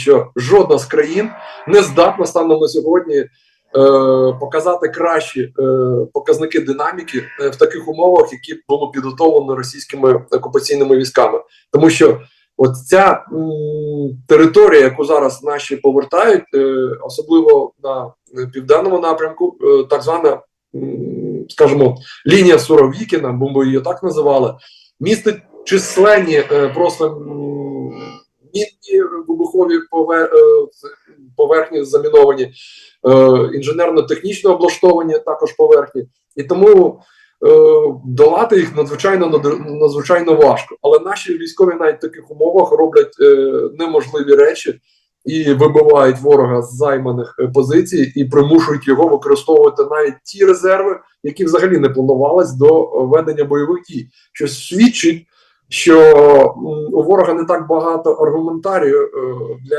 що жодна з країн не здатна станом на сьогодні е, показати кращі е, показники динаміки е, в таких умовах, які було підготовлено російськими окупаційними військами, тому що от ця територія, яку зараз наші повертають, е, особливо на південному напрямку, е, так звана, м, скажімо, лінія Суровікіна, бо ми її так називали, містить численні е, просто мінні вибухові е, поверхні заміновані, е, інженерно-технічно облаштовані також поверхні, і тому е, долати їх надзвичайно надзвичайно важко. Але наші військові навіть в таких умовах роблять неможливі речі і вибивають ворога з займаних позицій і примушують його використовувати навіть ті резерви, які взагалі не планувались до ведення бойових дій, що свідчить, що у ворога не так багато аргументарію е, для